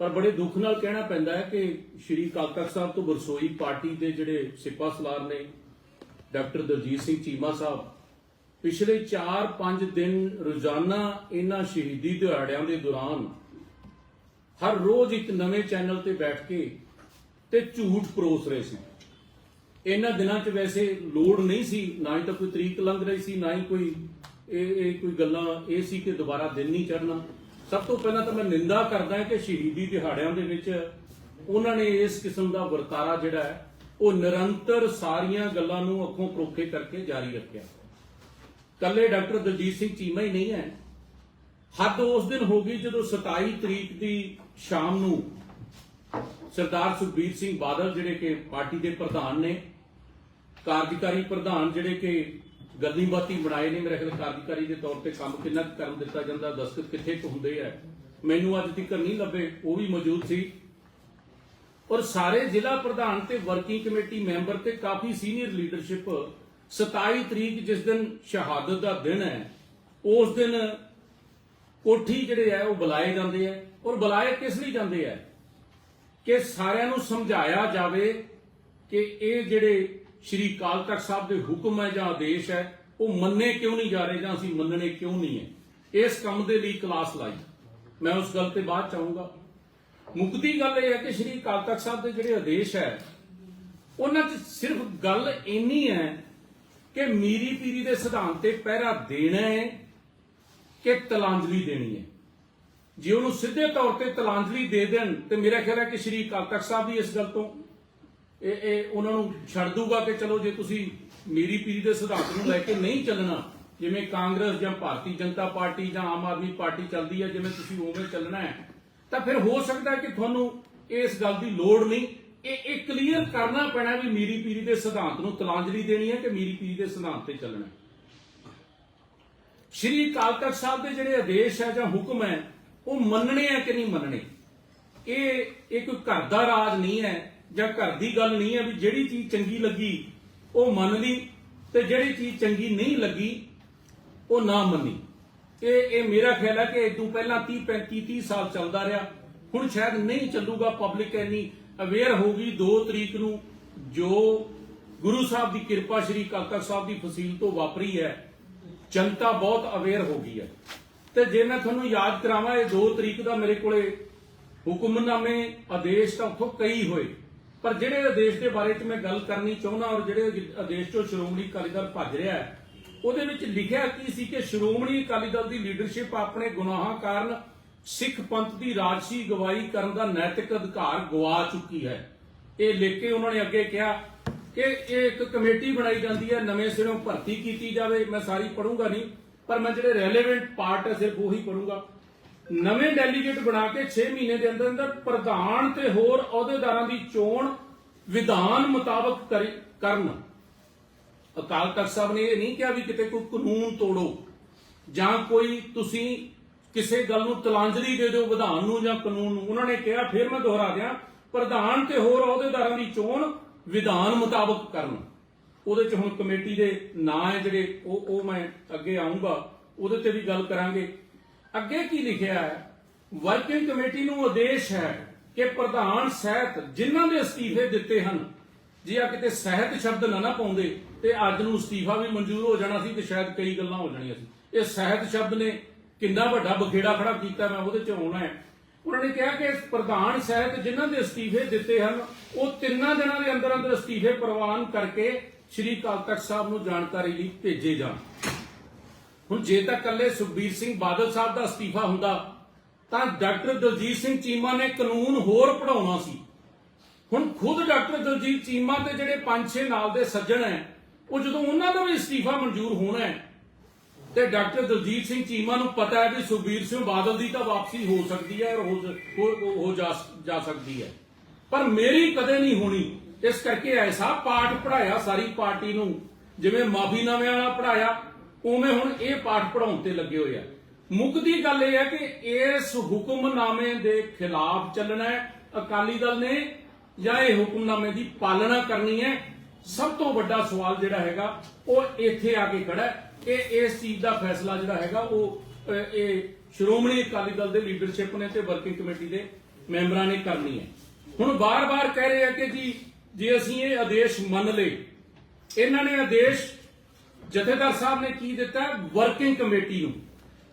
ਪਰ ਬੜੇ ਦੁੱਖ ਨਾਲ ਕਹਿਣਾ ਪੈਂਦਾ ਹੈ ਕਿ ਸ਼੍ਰੀ ਅਕਾਲ ਤਖਤ ਸਾਹਿਬ ਤੋਂ ਬਰਸੋਈ ਪਾਰਟੀ ਦੇ ਜਿਹੜੇ ਸਿਪਾ ਸਲਾਰ ਨੇ, ਡਾਕਟਰ ਦਲਜੀਤ ਸਿੰਘ ਚੀਮਾ ਸਾਹਿਬ, ਪਿਛਲੇ 4-5 ਦਿਨ ਰੋਜ਼ਾਨਾ ਇਹਨਾਂ ਸ਼ਹੀਦੀ ਦਿਹਾੜਿਆਂ ਦੇ ਦੌਰਾਨ ਹਰ ਰੋਜ਼ ਇੱਕ ਨਵੇਂ ਚੈਨਲ ਤੇ ਬੈਠ ਕੇ ਤੇ ਝੂਠ ਪਰੋਸ ਰਹੇ ਸੀ। ਇਹਨਾਂ ਦਿਨਾਂ 'ਚ ਵੈਸੇ ਲੋੜ ਨਹੀਂ ਸੀ, ਨਾ ਹੀ ਤਾਂ ਕੋਈ ਤਰੀਕ ਲੰਘ ਰਹੀ ਸੀ, ਨਾ ਹੀ ਕੋਈ ਇਹ ਇਹ ਕੋਈ ਗੱਲਾਂ ਇਹ ਸੀ ਕਿ ਦੁਬਾਰਾ ਦਿਨ ਨਹੀਂ ਚੜਨਾ ਸਭ ਤੋਂ ਪਹਿਲਾਂ ਤਾਂ ਮੈਂ ਨਿੰਦਾ ਕਰਦਾ ਕਿ ਸ਼ਹੀਦੀ ਦਿਹਾੜਿਆਂ ਦੇ ਵਿੱਚ ਉਹਨਾਂ ਨੇ ਇਸ ਕਿਸਮ ਦਾ ਵਰਤਾਰਾ ਜਿਹੜਾ ਹੈ, ਉਹ ਨਿਰੰਤਰ ਸਾਰੀਆਂ ਗੱਲਾਂ ਨੂੰ ਅੱਖੋਂ ਪਰੋਖੇ ਕਰਕੇ ਜਾਰੀ ਰੱਖਿਆ। ਕੱਲੇ ਡਾਕਟਰ ਦਲਜੀਤ ਸਿੰਘ ਚੀਮਾ ਹੀ ਨਹੀਂ ਹੈ। ਹੱਦ ਉਸ ਦਿਨ ਹੋ ਗਈ ਜਦੋਂ 27 ਤਰੀਕ ਦੀ ਸ਼ਾਮ ਨੂੰ ਸਰਦਾਰ ਸੁਖਬੀਰ ਸਿੰਘ ਬਾਦਲ ਜਿਹੜੇ ਕਿ ਪਾਰਟੀ ਦੇ ਪ੍ਰਧਾਨ ਨੇ, ਕਾਰਜਕਾਰੀ ਪ੍ਰਧਾਨ ਜਿਹੜੇ ਕਿ ਗੱਦੀ ਬਾਤੀ ਬਣਾਏ ਨੇ ਮੇਰੇ ਖਿਆਲ ਕਾਰਜਕਾਰੀ ਦੇ ਤੌਰ ਤੇ ਕੰਮ ਕਿੰਨਾ ਕੁ ਕਰਨ ਦਿੱਤਾ ਜਾਂਦਾ ਦਸਤਖਤ ਕਿੱਥੇ ਕੁ ਹੁੰਦੇ ਆ। ਮੈਨੂੰ ਅੱਜ ਤੱਕ ਨਹੀਂ ਲੱਭੇ, ਉਹ ਵੀ ਮੌਜੂਦ ਸੀ। ਔਰ ਸਾਰੇ ਜ਼ਿਲ੍ਹਾ ਪ੍ਰਧਾਨ ਤੇ ਵਰਕਿੰਗ ਕਮੇਟੀ ਮੈਂਬਰ ਤੇ ਕਾਫੀ ਸੀਨੀਅਰ ਲੀਡਰਸ਼ਿਪ 27 ਤਰੀਕ ਜਿਸ ਦਿਨ ਸ਼ਹਾਦਤ ਦਾ ਦਿਨ ਹੈ, ਉਸ ਦਿਨ ਕੋਠੀ ਜਿਹੜੇ ਆ, ਉਹ ਬੁਲਾਏ ਜਾਂਦੇ ਆ। ਔਰ ਬੁਲਾਏ ਕਿਸ ਲਈ ਜਾਂਦੇ ਆ? ਕਿ ਸਾਰਿਆਂ ਨੂੰ ਸਮਝਾਇਆ ਜਾਵੇ ਕਿ ਇਹ ਜਿਹੜੇ ਸ਼੍ਰੀ ਅਕਾਲ ਤਖਤ ਸਾਹਿਬ ਦੇ ਹੁਕਮ ਹੈ ਜਾਂ ਆਦੇਸ਼ ਹੈ, ਉਹ ਮੰਨੇ ਕਿਉਂ ਨਹੀਂ ਜਾ ਰਹੇ ਜਾਂ ਅਸੀਂ ਮੰਨਣੇ ਕਿਉਂ ਨਹੀਂ ਹੈ? ਇਸ ਕੰਮ ਦੇ ਲਈ ਕਲਾਸ ਲਾਈ। ਮੈਂ ਉਸ ਗੱਲ ਤੇ ਬਾਅਦ ਚਾਹੂੰਗਾ ਮੁਕਤੀ ਗੱਲ ਇਹ ਹੈ ਕਿ ਸ਼੍ਰੀ ਅਕਾਲ ਤਖਤ ਸਾਹਿਬ ਦੇ ਜਿਹੜੇ ਆਦੇਸ਼ ਹੈ, ਉਹਨਾਂ 'ਚ ਸਿਰਫ ਗੱਲ ਇੰਨੀ ਹੈ ਕਿ ਮੀਰੀ ਪੀਰੀ ਦੇ ਸਿਧਾਂਤ ਤੇ ਪਹਿਰਾ ਦੇਣਾ ਹੈ ਕਿ ਤਲਾਂਜਲੀ ਦੇਣੀ ਹੈ। ਜੇ ਉਹਨੂੰ ਸਿੱਧੇ ਤੌਰ ਤੇ ਤਲਾਂਜਲੀ ਦੇ ਦੇਣ, ਤੇ ਮੇਰਾ ਖਿਆਲ ਹੈ ਕਿ ਸ਼੍ਰੀ ਅਕਾਲ ਤਖਤ ਸਾਹਿਬ ਵੀ ਇਸ ਗੱਲ ਤੋਂ ਇਹ ਇਹ ਉਹਨਾਂ ਨੂੰ ਛੱਡ ਦੂਗਾ ਕਿ ਚਲੋ ਜੇ ਤੁਸੀਂ ਮੇਰੀ ਪੀਰੀ ਦੇ ਸਿਧਾਂਤ ਨੂੰ ਲੈ ਕੇ ਨਹੀਂ ਚੱਲਣਾ, ਜਿਵੇਂ ਕਾਂਗਰਸ ਜਾਂ ਭਾਰਤੀ ਜਨਤਾ ਪਾਰਟੀ ਜਾਂ ਆਮ ਆਦਮੀ ਪਾਰਟੀ ਚੱਲਦੀ ਹੈ ਜਿਵੇਂ ਤੁਸੀਂ ਉਵੇਂ ਚੱਲਣਾ ਹੈ, ਤਾਂ ਫਿਰ ਹੋ ਸਕਦਾ ਕਿ ਤੁਹਾਨੂੰ ਇਸ ਗੱਲ ਦੀ ਲੋੜ ਨਹੀਂ। ਇਹ ਇਹ ਕਲੀਅਰ ਕਰਨਾ ਪੈਣਾ ਵੀ ਮੇਰੀ ਪੀਰੀ ਦੇ ਸਿਧਾਂਤ ਨੂੰ ਤਲਾਂਜਲੀ ਦੇਣੀ ਹੈ ਕਿ ਮੇਰੀ ਪੀਰੀ ਦੇ ਸਿਧਾਂਤ ਤੇ ਚੱਲਣਾ ਹੈ। ਸ਼੍ਰੀ ਅਕਾਲ ਤਖਤ ਸਾਹਿਬ ਦੇ ਜਿਹੜੇ ਆਦੇਸ਼ ਹੈ ਜਾਂ ਹੁਕਮ ਹੈ, ਉਹ ਮੰਨਣੇ ਆ ਕਿ ਨਹੀਂ ਮੰਨਣੇ? ਇਹ ਇਹ ਕੋਈ ਘਰ ਦਾ ਰਾਜ ਨਹੀਂ ਹੈ ਜਾਂ ਘਰ ਦੀ ਗੱਲ ਨਹੀਂ ਹੈ ਵੀ ਜਿਹੜੀ ਚੀਜ਼ ਚੰਗੀ ਲੱਗੀ, ਉਹ ਮੰਨ ਲਈ ਤੇ ਜਿਹੜੀ ਚੀਜ਼ ਚੰਗੀ ਨਹੀਂ ਲੱਗੀ, ਉਹ ਨਾ ਮੰਨੀ। ਇਹ ਇਹ ਮੇਰਾ ਖਿਆਲ ਹੈ ਕਿ ਇਦੋਂ ਪਹਿਲਾਂ 30 35 30 ਸਾਲ ਚੱਲਦਾ ਰਿਹਾ। ਹੁਣ ਸ਼ਾਇਦ ਨਹੀਂ ਚੱਲੂਗਾ ਪਬਲਿਕ ਇੰਨੀ ਅਵੇਅਰ ਹੋਊਗੀ 2 ਤਰੀਕ ਨੂੰ, ਜੋ ਗੁਰੂ ਸਾਹਿਬ ਦੀ ਕਿਰਪਾ, ਸ਼੍ਰੀ ਅਕਾਲ ਤਖਤ ਸਾਹਿਬ ਦੀ ਫਸੀਲ ਤੋਂ ਵਾਪਰੀ ਹੈ। ਜਨਤਾ ਬਹੁਤ ਅਵੇਅਰ ਹੋ ਗਈ ਹੈ। ਤੇ ਜੇ ਮੈਂ ਤੁਹਾਨੂੰ ਯਾਦ ਕਰਾਵਾਂ, ਇਹ 2 ਤਰੀਕ ਦਾ ਮੇਰੇ ਕੋਲੇ ਹੁਕਮਨਾਮੇ, ਆਦੇਸ਼ ਤਾਂ ਉੱਥੋਂ ਕਈ ਹੋਏ। ਪਰ ਜਿਹੜੇ ਆਦੇਸ਼ ਦੇ ਬਾਰੇ 'ਚ ਮੈਂ ਗੱਲ ਕਰਨੀ ਚਾਹੁੰਦਾ ਔਰ ਜਿਹੜੇ ਆਦੇਸ਼ ਚੋਂ ਸ਼੍ਰੋਮਣੀ ਅਕਾਲੀ ਦਲ ਭੱਜ ਰਿਹਾ ਹੈ, ਉਹਦੇ ਵਿੱਚ ਲਿਖਿਆ ਕੀ ਸੀ ਕਿ ਸ਼੍ਰੋਮਣੀ ਅਕਾਲੀ ਦਲ ਦੀ ਲੀਡਰਸ਼ਿਪ ਆਪਣੇ ਗੁਨਾਹਾਂ ਕਾਰਨ ਸਿੱਖ ਪੰਥ ਦੀ ਰਾਜਸੀ ਗਵਾਹੀ ਕਰਨ ਦਾ ਨੈਤਿਕ ਅਧਿਕਾਰ ਗਵਾ ਚੁੱਕੀ ਹੈ। ਇਹ ਲਿਖ ਕੇ ਉਹਨਾਂ ਨੇ ਅੱਗੇ ਕਿਹਾ ਕਿ ਇਹ ਇੱਕ ਕਮੇਟੀ ਬਣਾਈ ਜਾਂਦੀ ਹੈ, ਨਵੇਂ ਸਿਰੋਂ ਭਰਤੀ ਕੀਤੀ ਜਾਵੇ, ਮੈਂ ਸਾਰੀ ਪੜੂੰਗਾ ਨਹੀਂ, ਪਰ ਮੈਂ ਜਿਹੜੇ ਰੈਲੇਵੈਂਟ ਪਾਰਟ ਹੈ, ਸਿਰਫ ਉਹੀ ਪੜੂੰਗਾ ਨਵੇਂ ਡੈਲੀਗੇਟ ਬਣਾ ਕੇ 6 ਮਹੀਨੇ ਦੇ ਅੰਦਰ ਅੰਦਰ ਪ੍ਰਧਾਨ ਤੇ ਹੋਰ ਅਹੁਦੇਦਾਰਾਂ ਦੀ ਚੋਣ ਵਿਧਾਨ ਮੁਤਾਬਕ ਕਰਨ। ਅਕਾਲ ਤਖਤ ਸਾਹਿਬ ਨੇ ਇਹ ਨਹੀਂ ਕਿਹਾ ਵੀ ਕਿਤੇ ਕੋਈ ਕਾਨੂੰਨ ਤੋੜੋ ਜਾਂ ਕੋਈ ਤੁਸੀਂ ਕਿਸੇ ਗੱਲ ਨੂੰ ਤਲਾਂਜਲੀ ਦੇ ਦਿਓ ਵਿਧਾਨ ਨੂੰ ਜਾਂ ਕਾਨੂੰਨ ਨੂੰ। ਉਹਨਾਂ ਨੇ ਕਿਹਾ, ਫਿਰ ਮੈਂ ਦੁਹਰਾ ਦਿਆਂ, ਪ੍ਰਧਾਨ ਤੇ ਹੋਰ ਅਹੁਦੇਦਾਰਾਂ ਦੀ ਚੋਣ ਵਿਧਾਨ ਮੁਤਾਬਕ ਕਰਨ। ਉਹਦੇ ਚ ਹੁਣ ਕਮੇਟੀ ਦੇ ਨਾਂ ਹੈ ਜਿਹੜੇ, ਉਹ ਉਹ ਮੈਂ ਅੱਗੇ ਆਉਂਗਾ ਉਹਦੇ ਤੇ ਵੀ ਗੱਲ ਕਰਾਂਗੇ। ਅੱਗੇ ਕੀ ਲਿਖਿਆ ਹੈ? ਵਰਕਿੰਗ ਕਮੇਟੀ ਨੂੰ ਆਦੇਸ਼ ਹੈ ਕਿ ਪ੍ਰਧਾਨ ਸਹਿਤ ਜਿਨ੍ਹਾਂ ਦੇ ਅਸਤੀਫੇ ਦਿੱਤੇ ਹਨ, ਜੇ ਆ ਕਿਤੇ ਸਹਿਤ ਸ਼ਬਦ ਨਾ ਨਾ ਪਾਉਂਦੇ, ਤੇ ਅੱਜ ਨੂੰ ਅਸਤੀਫਾ ਵੀ ਮਨਜ਼ੂਰ ਹੋ ਜਾਣਾ ਸੀ ਤੇ ਸ਼ਾਇਦ ਕਈ ਗੱਲਾਂ ਹੋ ਜਾਣੀਆਂ ਸੀ। ਇਹ ਸਹਿਤ ਸ਼ਬਦ ਨੇ ਕਿੰਨਾ ਵੱਡਾ ਬਖੇੜਾ ਖੜਾ ਕੀਤਾ, ਮੈਂ ਉਹਦੇ ਚ ਆਉਣਾ ਹੈ। ਉਹਨਾਂ ਨੇ ਕਿਹਾ ਕਿ ਪ੍ਰਧਾਨ ਸਹਿਤ ਜਿਨ੍ਹਾਂ ਦੇ ਅਸਤੀਫੇ ਦਿੱਤੇ ਹਨ, ਉਹ ਤਿੰਨਾਂ ਦਿਨਾਂ ਦੇ ਅੰਦਰ ਅੰਦਰ ਅਸਤੀਫੇ ਪ੍ਰਵਾਨ ਕਰਕੇ ਸ਼੍ਰੀ ਅਕਾਲ ਤਖਤ ਸਾਹਿਬ ਨੂੰ ਜਾਣਕਾਰੀ ਲਈ ਭੇਜੇ ਜਾਣ। ਹੁਣ ਜੇ ਤਾਂ ਕੱਲੇ ਸੁਖਬੀਰ ਸਿੰਘ ਬਾਦਲ ਸਾਹਿਬ ਦਾ ਅਸਤੀਫਾ ਹੁੰਦਾ, ਤਾਂ ਡਾਕਟਰ ਦਲਜੀਤ ਸਿੰਘ ਚੀਮਾ ਨੇ ਕਾਨੂੰਨ ਹੋਰ ਪੜਾਉਣਾ ਸੀ। ਹੁਣ ਖੁਦ ਡਾਕਟਰ ਦਲਜੀਤ ਚੀਮਾ ਤੇ ਜਿਹੜੇ ਪੰਜ ਛੇ ਨਾਲ ਦੇ ਸੱਜਣ ਹੈ, ਉਹ ਜਦੋਂ ਉਹਨਾਂ ਦਾ ਵੀ ਅਸਤੀਫਾ ਮਨਜ਼ੂਰ ਹੋਣਾ ਹੈ, ਤੇ ਡਾਕਟਰ ਦਲਜੀਤ ਸਿੰਘ ਚੀਮਾ ਨੂੰ ਪਤਾ ਹੈ ਵੀ ਸੁਖਬੀਰ ਸਿੰਘ ਬਾਦਲ ਦੀ ਤਾਂ ਵਾਪਸੀ ਹੋ ਸਕਦੀ ਹੈ ਔਰ ਹੋ ਜਾ ਸਕਦੀ ਹੈ। ਪਰ ਮੇਰੀ ਕਦੇ ਨਹੀਂ ਹੋਣੀ, ਇਸ ਕਰਕੇ ਐਸਾ ਪਾਠ ਪੜਾਇਆ ਸਾਰੀ ਪਾਰਟੀ ਨੂੰ, ਜਿਵੇਂ ਮਾਫੀਨਾਮਿਆਂ ਵਾਲਾ ਪੜਾਇਆ ਉਵੇਂ ਹੁਣ ਇਹ ਪਾਠ ਪੜਾਉਣ ਤੇ ਲੱਗੇ ਹੋਏ ਆ। ਮੁੱਕਦੀ ਗੱਲ ਇਹ ਹੈ ਕਿ ਇਸ ਹੁਕਮਨਾਮੇ ਦੇ ਖਿਲਾਫ ਚੱਲਣਾ ਹੈ, ਅਕਾਲੀ ਦਲ ਨੇ ਜਾਂ ਇਹ ਹੁਕਮਨਾਮੇ ਦੀ ਪਾਲਣਾ ਕਰਨੀ ਹੈ? ਸਭ ਤੋਂ ਵੱਡਾ ਸਵਾਲ ਜਿਹੜਾ ਹੈਗਾ, ਉਹ ਇੱਥੇ ਆ ਕੇ ਖੜਾ ਹੈ ਕਿ ਇਸ ਚੀਜ਼ ਦਾ ਫੈਸਲਾ ਜਿਹੜਾ ਹੈਗਾ, ਉਹ ਇਹ ਸ਼੍ਰੋਮਣੀ ਅਕਾਲੀ ਦਲ ਦੇ ਲੀਡਰਸ਼ਿਪ ਨੇ ਤੇ ਵਰਕਿੰਗ ਕਮੇਟੀ ਦੇ ਮੈਂਬਰਾਂ ਨੇ ਕਰਨੀ ਹੈ। ਹੁਣ ਬਾਰ-ਬਾਰ ਕਹਿ ਰਹੇ ਆ ਕਿ ਜੀ, ਜੇ ਅਸੀਂ ਇਹ ਆਦੇਸ਼ ਮੰਨ ਲਏ, ਇਹਨਾਂ ਨੇ ਆਦੇਸ਼ ਜਥੇਦਾਰ ਸਾਹਿਬ ਨੇ ਕੀ ਦਿੱਤਾ? ਵਰਕਿੰਗ ਕਮੇਟੀ ਨੂੰ।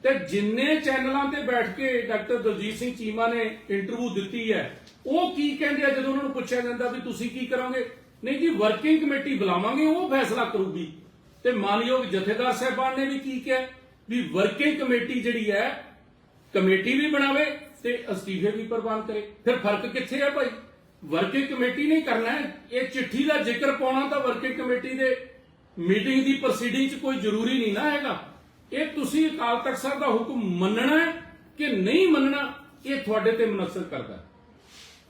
ਤੇ ਜਿੰਨੇ ਚੈਨਲਾਂ ਤੇ ਬੈਠ ਕੇ ਡਾਕਟਰ ਦਲਜੀਤ ਸਿੰਘ ਚੀਮਾ ਨੇ ਇੰਟਰਵਿਊ ਦਿੱਤੀ ਹੈ, ਉਹ ਕੀ ਕਹਿੰਦੇ ਆ ਜਦੋਂ ਉਹਨਾਂ ਨੂੰ ਪੁੱਛਿਆ ਜਾਂਦਾ ਵੀ ਤੁਸੀਂ ਕੀ ਕਰੋਗੇ? ਨਹੀਂ ਜੀ ਵਰਕਿੰਗ ਕਮੇਟੀ ਬੁਲਾਵਾਂਗੇ, ਉਹ ਫੈਸਲਾ ਕਰੂਗੀ। ਤੇ ਮਾਨਯੋਗ ਜਥੇਦਾਰ ਸਾਹਿਬਾਨ ਨੇ ਵੀ ਕੀ ਕਿਹਾ? ਵੀ ਵਰਕਿੰਗ ਕਮੇਟੀ ਜਿਹੜੀ ਹੈ, ਕਮੇਟੀ ਵੀ ਬਣਾਵੇ ਤੇ ਅਸਤੀਫੇ ਵੀ ਪ੍ਰਵਾਨ ਕਰੇ। ਫਿਰ ਫ਼ਰਕ ਕਿੱਥੇ ਹੈ ਭਾਈ? ਵਰਕਿੰਗ ਕਮੇਟੀ ਨੇ ਕਰਨਾ ਇਹ ਚਿੱਠੀ ਦਾ ਜ਼ਿਕਰ ਪਾਉਣਾ ਤਾਂ ਵਰਕਿੰਗ ਕਮੇਟੀ ਦੇ ਮੀਟਿੰਗ ਦੀ ਪ੍ਰੋਸੀਡਿੰਗ 'ਚ ਕੋਈ ਜ਼ਰੂਰੀ ਨਹੀਂ ਨਾ ਹੈਗਾ। ਇਹ ਤੁਸੀਂ ਅਕਾਲ ਤਖਤ ਸਾਹਿਬ ਦਾ ਹੁਕਮ ਮੰਨਣਾ ਹੈ ਕਿ ਨਹੀਂ ਮੰਨਣਾ, ਇਹ ਤੁਹਾਡੇ ਤੇ ਮਨਸਰ ਕਰਦਾ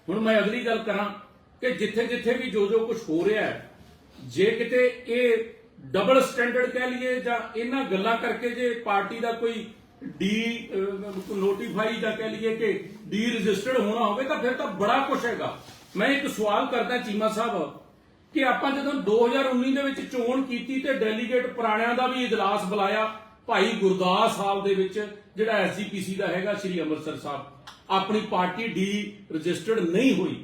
ਹੁਣ ਮੈਂ ਅਗਲੀ ਗੱਲ ਕਰਾਂ ਕਿ ਜਿੱਥੇ ਜਿੱਥੇ ਵੀ ਜੋ ਜੋ ਕੁਝ ਹੋ ਰਿਹਾ ਹੈ, ਜੇ ਕਿਤੇ ਇਹ ਡਬਲ ਸਟੈਂਡਰਡ ਕਹਿ ਲਈਏ ਜਾਂ ਇਹਨਾਂ ਗੱਲਾਂ ਕਰਕੇ ਜੇ ਪਾਰਟੀ ਦਾ ਕੋਈ ਡੀ ਨੋਟੀਫਾਈ ਜਾਂ ਕਹਿ ਲਈਏ ਕਿ ਡੀ ਰਜਿਸਟਰਡ ਹੋਣਾ ਹੋਵੇ ਤਾਂ ਫਿਰ ਤਾਂ ਬੜਾ ਕੁਝ ਹੈਗਾ। ਮੈਂ ਇੱਕ ਸਵਾਲ ਕਰਦਾ ਚੀਮਾ ਸਾਹਿਬ ਕਿ ਆਪਾਂ ਜਦੋਂ 2019 ਦੇ ਵਿੱਚ ਚੋਣ ਕੀਤੀ ਤੇ ਡੈਲੀਗੇਟ ਪੁਰਾਣਿਆਂ ਦਾ ਵੀ ਇਜਲਾਸ ਬੁਲਾਇਆ ਭਾਈ ਗੁਰਦਾਸ ਸਾਹਿਬ ਦੇ ਵਿੱਚ, ਜਿਹੜਾ ਐਸਜੀਪੀਸੀ ਦਾ ਹੈਗਾ ਸ੍ਰੀ ਅੰਮ੍ਰਿਤਸਰ ਸਾਹਿਬ, ਆਪਣੀ ਪਾਰਟੀ ਡੀ ਰਜਿਸਟਰਡ ਨਹੀਂ ਹੋਈ।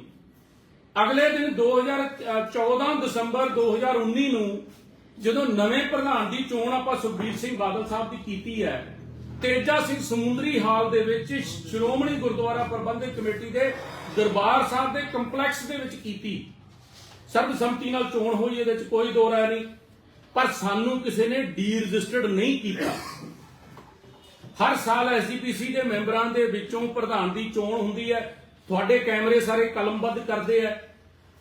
ਅਗਲੇ ਦਿਨ 2014 ਦਸੰਬਰ 2019 ਨੂੰ ਜਦੋਂ ਨਵੇਂ ਪ੍ਰਧਾਨ ਦੀ ਚੋਣ ਆਪਾਂ ਸੁਖਬੀਰ ਸਿੰਘ ਬਾਦਲ ਸਾਹਿਬ ਦੀ ਕੀਤੀ ਹੈ, ਤੇਜਾ ਸਿੰਘ ਸਮੁੰਦਰੀ ਹਾਲ ਦੇ ਵਿੱਚ ਸ਼੍ਰੋਮਣੀ ਗੁਰਦੁਆਰਾ ਪ੍ਰਬੰਧਕ ਕਮੇਟੀ ਦੇ ਦਰਬਾਰ ਸਾਹਿਬ ਦੇ ਕੰਪਲੈਕਸ ਦੇ ਵਿੱਚ ਕੀਤੀ। ਸਰਬਸੰਮਤੀ ਨਾਲ ਚੋਣ ਹੋਈ, ਇਹਦੇ ਵਿੱਚ ਕੋਈ ਦੋ ਰਾਏ ਨਹੀਂ। ਪਰ ਸਾਨੂੰ ਕਿਸੇ ਨੇ ਡੀ ਰਜਿਸਟਰਡ ਨਹੀਂ ਕੀਤਾ। ਹਰ ਸਾਲ ਐਸਜੀਪੀਸੀ ਦੇ ਮੈਂਬਰਾਂ ਦੇ ਵਿੱਚੋਂ ਪ੍ਰਧਾਨ ਦੀ ਚੋਣ ਹੁੰਦੀ ਹੈ। ਤੁਹਾਡੇ ਕੈਮਰੇ ਸਾਰੇ ਕਲਮਬੱਧ ਕਰਦੇ ਆ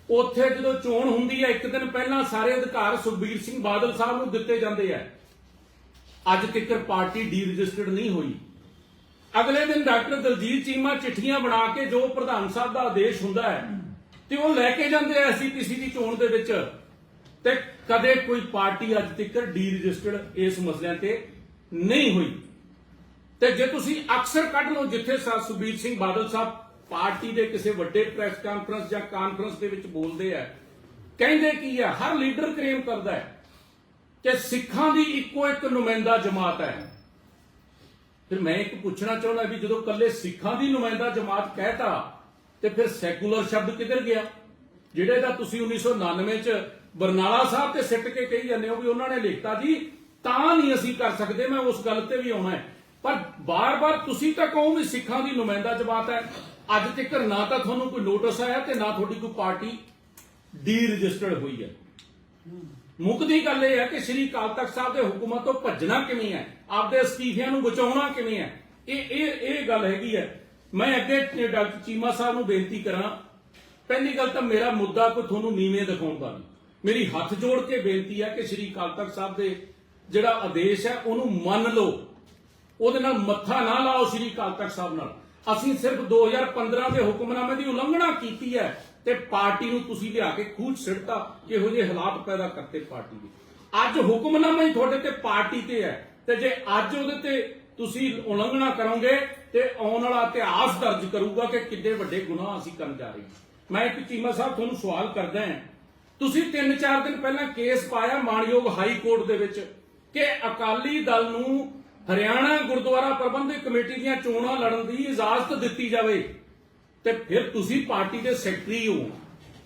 ਉੱਥੇ ਜਦੋਂ ਚੋਣ ਹੁੰਦੀ ਹੈ, ਇੱਕ ਦਿਨ ਪਹਿਲਾਂ ਸਾਰੇ ਅਧਿਕਾਰ ਸੁਖਬੀਰ ਸਿੰਘ ਬਾਦਲ ਸਾਹਿਬ ਨੂੰ ਦਿੱਤੇ ਜਾਂਦੇ ਆ ਅੱਜ ਤੱਕ ਪਾਰਟੀ ਡੀ ਰਜਿਸਟਰਡ ਨਹੀਂ ਹੋਈ। ਅਗਲੇ ਦਿਨ ਡਾਕਟਰ ਦਲਜੀਤ ਚੀਮਾ ਚਿੱਠੀਆਂ ਬਣਾ ਕੇ ਜੋ ਪ੍ਰਧਾਨ ਸਾਹਿਬ ਦਾ ਆਦੇਸ਼ ਹੁੰਦਾ ਹੈ ਤੇ ਉਹ ਲੈ ਕੇ ਜਾਂਦੇ ਆ ਐਸਜੀਪੀਸੀ ਦੀ ਚੋਣ ਦੇ ਵਿੱਚ। ਤੇ ਕਦੇ ਕੋਈ ਪਾਰਟੀ ਅੱਜ ਤੱਕ ਡੀ ਰਜਿਸਟਰਡ ਇਸ ਮਸਲਿਆਂ ਤੇ ਨਹੀਂ ਹੋਈ। ਤੇ ਜੇ ਤੁਸੀਂ ਅਕਸਰ ਕੱਢ ਲਓ ਜਿੱਥੇ ਸਰ ਸੁਖਬੀਰ ਸਿੰਘ ਬਾਦਲ ਸਾਹਿਬ ਪਾਰਟੀ ਦੇ ਕਿਸੇ ਵੱਡੇ ਪ੍ਰੈਸ ਕਾਨਫਰੰਸ ਜਾਂ ਕਾਨਫਰੰਸ ਦੇ ਵਿੱਚ ਬੋਲਦੇ ਆ, ਕਹਿੰਦੇ ਕੀ ਆ, ਹਰ ਲੀਡਰ ਕਲੇਮ ਕਰਦਾ ਹੈ ਕਿ ਸਿੱਖਾਂ ਦੀ ਇੱਕੋ ਇੱਕ ਨੁਮਾਇੰਦਾ ਜਮਾਤ ਹੈ। ਫਿਰ ਮੈਂ ਇੱਕ ਪੁੱਛਣਾ ਚਾਹੁੰਦਾ ਵੀ ਜਦੋਂ ਕੱਲੇ ਸਿੱਖਾਂ ਦੀ ਨੁਮਾਇੰਦਾ ਜਮਾਤ ਕਹਿਤਾ ਤੇ ਫਿਰ ਸੈਕੂਲਰ ਸ਼ਬਦ ਕਿੱਧਰ ਗਿਆ? ਜਿਹੜੇ ਦਾ ਤੁਸੀਂ 1999 ਚ ਬਰਨਾਲਾ ਸਾਹਿਬ ਤੇ ਸਿੱਟ ਕੇ ਕਹੀ ਜਾਂਦੇ ਹੋ ਵੀ ਉਹਨਾਂ ਨੇ ਲਿਖਤਾ ਜੀ, ਤਾਂ ਨਹੀਂ ਅਸੀਂ ਕਰ ਸਕਦੇ, ਮੈਂ ਉਸ ਗੱਲ ਤੇ ਵੀ ਆਉਣਾ ਹੈ। ਪਰ ਬਾਰ-ਬਾਰ ਤੁਸੀਂ ਤਾਂ ਕਹੋ ਵੀ ਸਿੱਖਾਂ ਦੀ ਨੁਮਾਇੰਦਾ ਜਮਾਤ ਹੈ। ਅੱਜ ਤੱਕ ਨਾ ਤਾਂ ਤੁਹਾਨੂੰ ਕੋਈ ਨੋਟਿਸ ਆਇਆ ਤੇ ਨਾ ਤੁਹਾਡੀ ਕੋਈ ਪਾਰਟੀ ਡੀ ਰਜਿਸਟਰਡ ਹੋਈ ਹੈ। ਮੁੱਕਦੀ ਗੱਲ ਇਹ ਹੈ ਕਿ ਸ੍ਰੀ ਅਕਾਲ ਤਖਤ ਸਾਹਿਬ ਦੇ ਹੁਕਮਾਂ ਤੋਂ ਭੱਜਣਾ ਕਿਵੇਂ ਹੈ? ਆਪਦੇ ਅਸਤੀਫਿਆਂ ਨੂੰ ਬਚਾਉਣਾ ਕਿਵੇਂ ਹੈ? ਇਹ ਇਹ ਇਹ ਗੱਲ ਹੈਗੀ ਹੈ। ਮੈਂ ਅੱਗੇ ਡਾਕਟਰ ਚੀਮਾ ਸਾਹਿਬ ਨੂੰ ਬੇਨਤੀ ਕਰਾਂ, ਪਹਿਲੀ ਗੱਲ ਤਾਂ ਮੇਰਾ ਮੁੱਦਾ ਕੋਈ ਤੁਹਾਨੂੰ ਨੀਵੇਂ ਦਿਖਾਉਣ ਦਾ ਮੇਰੀ ਹੱਥ ਜੋੜ ਕੇ ਬੇਨਤੀ ਹੈ ਕਿ ਸ੍ਰੀ ਅਕਾਲ ਤਖਤ ਸਾਹਿਬ ਦੇ ਜਿਹੜਾ ਆਦੇਸ਼ ਹੈ, ਉਹਨੂੰ ਮੰਨ ਲਓ। ਉਹਦੇ ਨਾਲ ਮੱਥਾ ਨਾ ਲਾਓ ਸ੍ਰੀ ਅਕਾਲ ਤਖਤ ਸਾਹਿਬ ਨਾਲ। ਅਸੀਂ ਸਿਰਫ 2015 ਦੇ ਹੁਕਮਨਾਮੇ ਦੀ ਉਲੰਘਣਾ ਕੀਤੀ ਹੈ ਤੇ ਪਾਰਟੀ ਨੂੰ ਤੁਸੀਂ ਲਿਆ ਕੇ ਖੂਚ ਸਿੱਟਤਾ ਕਿਹੋ ਜਿਹੇ ਹਾਲਾਤ ਪੈਦਾ ਕਰਤੇ ਪਾਰਟੀ ਦੇ। ਅੱਜ ਹੁਕਮਨਾਮਾ ਹੀ ਤੁਹਾਡੇ ਤੇ ਪਾਰਟੀ ਤੇ ਹੈ ਤੇ ਜੇ ਅੱਜ ਉਹਦੇ ਤੇ ਤੁਸੀਂ ਉਲੰਘਣਾ ਕਰੋਗੇ ਤੇ ਆਉਣ ਵਾਲਾ ਇਤਿਹਾਸ ਦਰਜ ਕਰੂਗਾ ਕਿ ਕਿੰਨੇ ਵੱਡੇ ਗੁਨਾਹ ਅਸੀਂ ਕਰਨ ਜਾ ਰਹੇ ਹਾਂ। ਮੈਂ ਇੱਕ ਚੀਮਾ ਸਾਹਿਬ ਤੁਹਾਨੂੰ ਸਵਾਲ ਕਰਦਾ ਹਾਂ। ਤੁਸੀਂ 3-4 ਦਿਨ ਪਹਿਲਾਂ ਕੇਸ ਪਾਇਆ ਮਾਨਯੋਗ ਹਾਈ ਕੋਰਟ ਦੇ ਵਿੱਚ ਕਿ ਅਕਾਲੀ ਦਲ ਨੂੰ ਹਰਿਆਣਾ ਗੁਰਦੁਆਰਾ ਪ੍ਰਬੰਧਕ ਕਮੇਟੀ ਦੀਆਂ ਚੋਣਾਂ ਲੜਨ ਦੀ ਇਜਾਜ਼ਤ ਦਿੱਤੀ ਜਾਵੇ ਤੇ ਫਿਰ ਤੁਸੀਂ ਪਾਰਟੀ ਦੇ ਸੈਕਟਰੀ ਹੋ।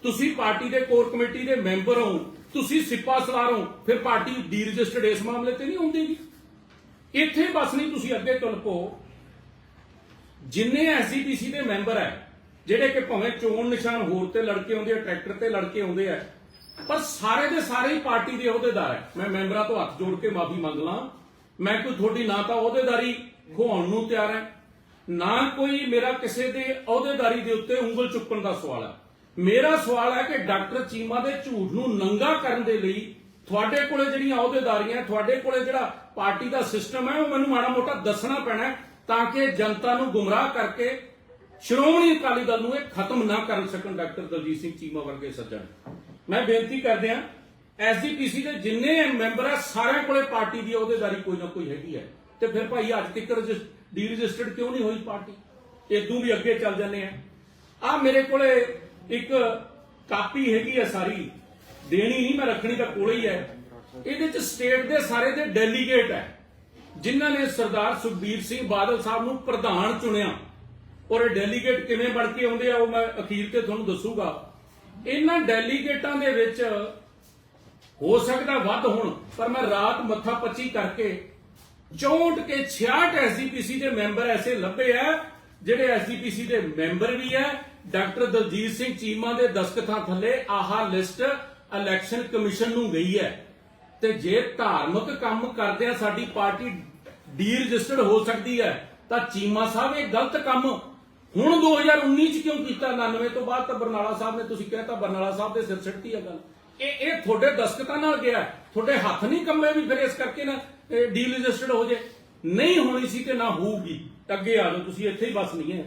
ਤੁਸੀਂ ਪਾਰਟੀ ਦੇ ਕੋਰ ਕਮੇਟੀ ਦੇ ਮੈਂਬਰ ਹੋ। ਤੁਸੀਂ ਸਿੱਪਾ ਸਲਾਰ ਹੋ। ਫਿਰ ਪਾਰਟੀ ਡੀ ਰਜਿਸਟਰਡ ਇਸ ਮਾਮਲੇ ਤੇ ਨਹੀਂ ਹੁੰਦੀ। ਇੱਥੇ ਬਸ ਨਹੀਂ ਤੁਸੀਂ ਅੱਗੇ ਤੁਲ ਪੋ ਜਿੰਨੇ ਐਸਜੀਪੀਸੀ ਦੇ ਮੈਂਬਰ ਹੈ, ਜਿਹੜੇ ਕਿ ਭਾਵੇਂ ਚੋਣ ਨਿਸ਼ਾਨ ਹੋਰ ਤੇ ਲੜਕੇ ਆਉਂਦੇ ਆ, ਟਰੈਕਟਰ ਤੇ ਲੜਕੇ ਆਉਂਦੇ ਆ, ਪਰ ਸਾਰੇ ਦੇ ਸਾਰੇ ਹੀ ਪਾਰਟੀ ਦੇ ਅਹੁਦੇਦਾਰ ਹੈ। ਮੈਂ ਮੈਂਬਰਾਂ ਤੋਂ ਹੱਥ ਜੋੜ ਕੇ ਮਾਫੀ ਮੰਗ ਲਾਂ। ਮੈਂ ਕੋਈ ਤੁਹਾਡੀ ਨਾ ਤਾਂ ਅਹੁਦੇਦਾਰੀ ਖੋਣ ਨੂੰ ਤਿਆਰ ਹੈ, ਨਾ ਕੋਈ ਮੇਰਾ ਕਿਸੇ ਦੇ ਅਹੁਦੇਦਾਰੀ ਦੇ ਉੱਤੇ ਉਂਗਲ ਚੁੱਕਣ ਦਾ ਸਵਾਲ ਹੈ। ਮੇਰਾ ਸਵਾਲ ਹੈ ਕਿ ਡਾਕਟਰ ਚੀਮਾ ਦੇ ਝੂਠ ਨੂੰ ਨੰਗਾ ਕਰਨ ਦੇ ਲਈ ਤੁਹਾਡੇ ਕੋਲੇ ਜਿਹੜੀਆਂ ਅਹੁਦੇਦਾਰੀਆਂ, ਤੁਹਾਡੇ ਕੋਲੇ ਜਿਹੜਾ ਪਾਰਟੀ ਦਾ ਸਿਸਟਮ ਹੈ, ਉਹ ਮੈਨੂੰ ਮਾੜਾ ਮੋਟਾ ਦੱਸਣਾ ਪੈਣਾ ਤਾਂ ਕਿ ਜਨਤਾ ਨੂੰ ਗੁੰਮਰਾਹ ਕਰਕੇ ਸ਼੍ਰੋਮਣੀ ਅਕਾਲੀ ਦਲ ਨੂੰ ਇਹ ਖਤਮ ਨਾ ਕਰ ਸਕਣ ਡਾਕਟਰ ਦਲਜੀਤ ਸਿੰਘ ਚੀਮਾ ਵਰਗੇ ਸੱਜਣ। ਮੈਂ ਬੇਨਤੀ ਕਰਦੇ ਆ ਐਸਜੀਪੀਸੀ ਦੇ ਜਿੰਨੇ ਮੈਂਬਰ ਆ, ਸਾਰਿਆਂ ਕੋਲੇ ਪਾਰਟੀ ਦੀ ਅਹੁਦੇਦਾਰੀ ਕੋਈ ਨਾ ਕੋਈ ਹੈਗੀ ਹੈ ਤੇ ਫਿਰ ਭਾਈ ਅੱਜ ਤੱਕ ਡੀ ਰਜਿਸਟਰਡ ਕਿਉਂ ਨਹੀਂ ਹੋਈ ਪਾਰਟੀ? ਇਦੋਂ ਵੀ ਅੱਗੇ ਚੱਲ ਜਾਂਦੇ ਆ ਆ ਮੇਰੇ ਕੋਲੇ ਇੱਕ ਕਾਪੀ ਹੈਗੀ ਆ ਸਾਰੀ। ਦੇਣੀ ਨਹੀਂ ਮੈਂ ਰੱਖਣੀ ਤਾਂ ਕੋਲੇ ਹੀ ਹੈ। ਇਹਦੇ ਚ ਸਟੇਟ ਦੇ ਸਾਰੇ ਦੇ ਡੈਲੀਗੇਟ ਹੈ। ਜਿਨ੍ਹਾਂ ਨੇ ਸਰਦਾਰ ਸੁਖਬੀਰ ਸਿੰਘ ਬਾਦਲ ਸਾਹਿਬ ਨੂੰ ਪ੍ਰਧਾਨ ਚੁਣਿਆ। ਔਰ ਇਹ ਡੈਲੀਗੇਟ ਕਿਵੇਂ ਬਣ ਕੇ ਆਉਂਦੇ ਆ, ਉਹ ਮੈਂ ਅਖੀਰ ਤੇ ਤੁਹਾਨੂੰ ਦੱਸੂਗਾ। ਇਹਨਾਂ ਡੈਲੀਗੇਟਾਂ ਦੇ ਵਿੱਚ ਹੋ ਸਕਦਾ ਵੱਧ ਹੋਣ, ਪਰ ਮੈਂ ਰਾਤ ਮੱਥਾ ਪੱਚੀ ਕਰਕੇ 64 ਕੇ 66 ਐਸਜੀਪੀਸੀ ਦੇ ਮੈਂਬਰ ਐਸੇ ਲੱਭੇ ਆ, ਜਿਹੜੇ ਐਸਜੀਪੀਸੀ ਦੇ ਮੈਂਬਰ ਵੀ ਹੈ ਡਾਕਟਰ ਦਲਜੀਤ ਸਿੰਘ ਚੀਮਾ ਦੇ ਦਸਤਖਤਾਂ ਥੱਲੇ ਆਹ ਲਿਸਟ ਇਲੈਕਸ਼ਨ ਕਮਿਸ਼ਨ ਨੂੰ ਗਈ ਹੈ। ਤੇ ਜੇ ਧਾਰਮਿਕ ਕੰਮ ਕਰਦਿਆਂ ਸਾਡੀ ਪਾਰਟੀ ਡੀ ਰਜਿਸਟਰਡ ਹੋ ਸਕਦੀ ਹੈ, ਤਾਂ ਚੀਮਾ ਸਾਹਿਬ ਇਹ ਗਲਤ ਕੰਮ ਹੁਣ 2019 ਚ ਕਿਉਂ ਕੀਤਾ? 99 ਤੋਂ ਬਾਅਦ ਤਾਂ ਬਰਨਾਲਾ ਸਾਹਿਬ ਨੇ ਤੁਸੀਂ ਕਹਿਤਾ ਬਰਨਾਲਾ ਸਾਹਿਬ ਦੇ ਸਿਰ ਸਿੱਟਦੀ ਹੈ ਗੱਲ। ਇਹ ਇਹ ਤੁਹਾਡੇ ਦਸਤਖਤਾਂ ਨਾਲ ਗਿਆ ਤੁਹਾਡੇ ਹੱਥ ਨਹੀਂ ਕੰਮੇ ਵੀ ਫਿਰ ਇਸ ਕਰਕੇ ਨਾ ਡੀ ਰਜਿਸਟਰਡ ਹੋ ਜੇ। ਨਹੀਂ ਹੋਣੀ ਸੀ ਤੇ ਨਾ ਹੋਊਗੀ। ਅੱਗੇ ਆ ਜਾਓ, ਤੁਸੀਂ ਇੱਥੇ ਹੀ ਬਸ ਨਹੀਂ ਹੈ।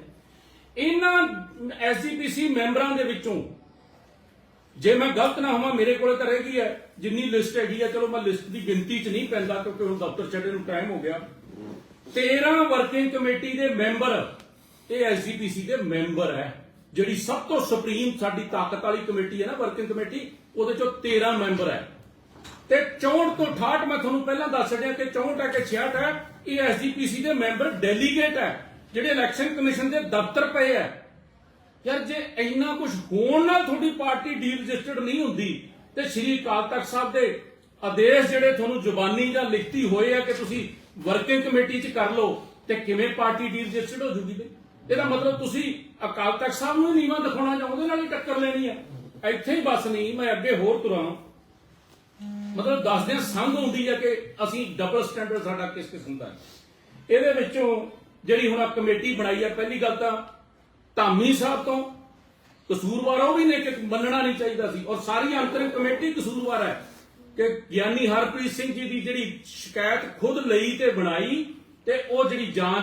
ਇਹਨਾਂ ਐਸਜੀਪੀਸੀ ਮੈਂਬਰਾਂ ਦੇ ਵਿੱਚੋਂ ਜੇ ਮੈਂ ਗਲਤ ਨਾ ਹੋਵਾਂ, ਮੇਰੇ ਕੋਲੇ ਤਾਂ ਰਹਿ ਗਈ ਹੈ। ਜਿੰਨੀ ਲਿਸਟ ਹੈਗੀ ਹੈ, ਚਲੋ ਮੈਂ ਲਿਸਟ ਦੀ ਗਿਣਤੀ 'ਚ ਨਹੀਂ ਪੈਂਦਾ ਕਿਉਂਕਿ ਹੁਣ ਦਫ਼ਤਰ ਛੱਡੇ ਨੂੰ ਟਾਈਮ ਹੋ ਗਿਆ। 13 ਵਰਕਿੰਗ ਕਮੇਟੀ ਦੇ ਮੈਂਬਰ ਇਹ ਐਸਜੀਪੀਸੀ ਦੇ ਮੈਂਬਰ ਹੈ। ਜਿਹੜੀ ਸਭ ਤੋਂ ਸੁਪਰੀਮ ਸਾਡੀ ਤਾਕਤ ਵਾਲੀ ਕਮੇਟੀ ਹੈ ਨਾ ਵਰਕਿੰਗ ਕਮੇਟੀ ਉਹਦੇ ਚੋਂ 13 ਮੈਂਬਰ ਹੈ। ਤੇ 64 ਤੋਂ 68 ਮੈਂ ਤੁਹਾਨੂੰ ਪਹਿਲਾਂ ਦੱਸ ਰਿਹਾ ਕਿ 64 ਹੈ ਕਿ 66 ਹੈ, ਇਹ ਐਸਜੀਪੀਸੀ ਦੇ ਮੈਂਬਰ ਡੈਲੀਗੇਟ ਹੈ, ਜਿਹੜੇ ਇਲੈਕਸ਼ਨ ਕਮਿਸ਼ਨ ਦੇ ਦਫ਼ਤਰ ਪਏ ਹੈ। ਯਾਰ ਜੇ ਇੰਨਾ ਕੁਝ ਹੋਣ ਨਾਲ ਤੁਹਾਡੀ ਪਾਰਟੀ ਡੀ ਰਜਿਸਟਰਡ ਨਹੀਂ ਹੁੰਦੀ, ਤੇ ਸ਼੍ਰੀ ਅਕਾਲ ਤਖਤ ਸਾਹਿਬ ਦੇ ਆਦੇਸ਼ ਜਿਹੜੇ ਤੁਹਾਨੂੰ ਜ਼ੁਬਾਨੀ ਜਾਂ ਲਿਖਤੀ ਹੋਏ ਆ ਕਿ ਤੁਸੀਂ ਵਰਕਿੰਗ ਕਮੇਟੀ 'ਚ ਕਰ ਲਓ, ਤੇ ਕਿਵੇਂ ਪਾਰਟੀ ਡੀ ਰਜਿਸਟਰਡ ਹੋ ਜੂਗੀ ਬਈ? ਇਹਦਾ ਮਤਲਬ ਤੁਸੀਂ ਅਕਾਲ ਤਖਤ ਸਾਹਿਬ ਨੂੰ ਨੀਵਾਂ ਦਿਖਾਉਣਾ ਚਾਹੁੰਦੇ ਨਾਲ ਹੀ ਟੱਕਰ ਲੈਣੀ ਆ? ਇੱਥੇ ਹੀ ਬਸ ਨਹੀਂ, ਮੈਂ ਅੱਗੇ ਹੋਰ ਤੁਰਾਂ। ਮਤਲਬ ਦੱਸਦੇ ਸੰਗ ਹੁੰਦੀ ਹੈ ਕਿ ਅਸੀਂ ਡਬਲ ਸਟੈਂਡਰਡ ਸਾਡਾ ਕਿਸ ਕਿਸਮ ਦਾ ਇਹਦੇ ਵਿੱਚੋਂ ਜਿਹੜੀ ਹੁਣ ਆਹ ਕਮੇਟੀ ਬਣਾਈ ਹੈ ਪਹਿਲੀ ਗੱਲ ਤਾਂ ਧਾਮੀ ਸਾਹਿਬ ਤੋਂ ਕਸੂਰਵਾਰ ਉਹ ਵੀ ਨੇ ਕਿ ਮੰਨਣਾ ਨਹੀਂ ਚਾਹੀਦਾ ਸੀ। ਔਰ ਸਾਰੀ ਅੰਤਰਿਮ ਕਮੇਟੀ ਕਸੂਰਵਾਰ ਹੈ ਕਿ ਗਿਆਨੀ ਹਰਪ੍ਰੀਤ ਸਿੰਘ ਜੀ ਦੀ ਜਿਹੜੀ ਸ਼ਿਕਾਇਤ ਖੁਦ ਲਈ ਤੇ ਬਣਾਈ ਤੇ ਉਹ ਜਿਹੜੀ ਜਾਂਚ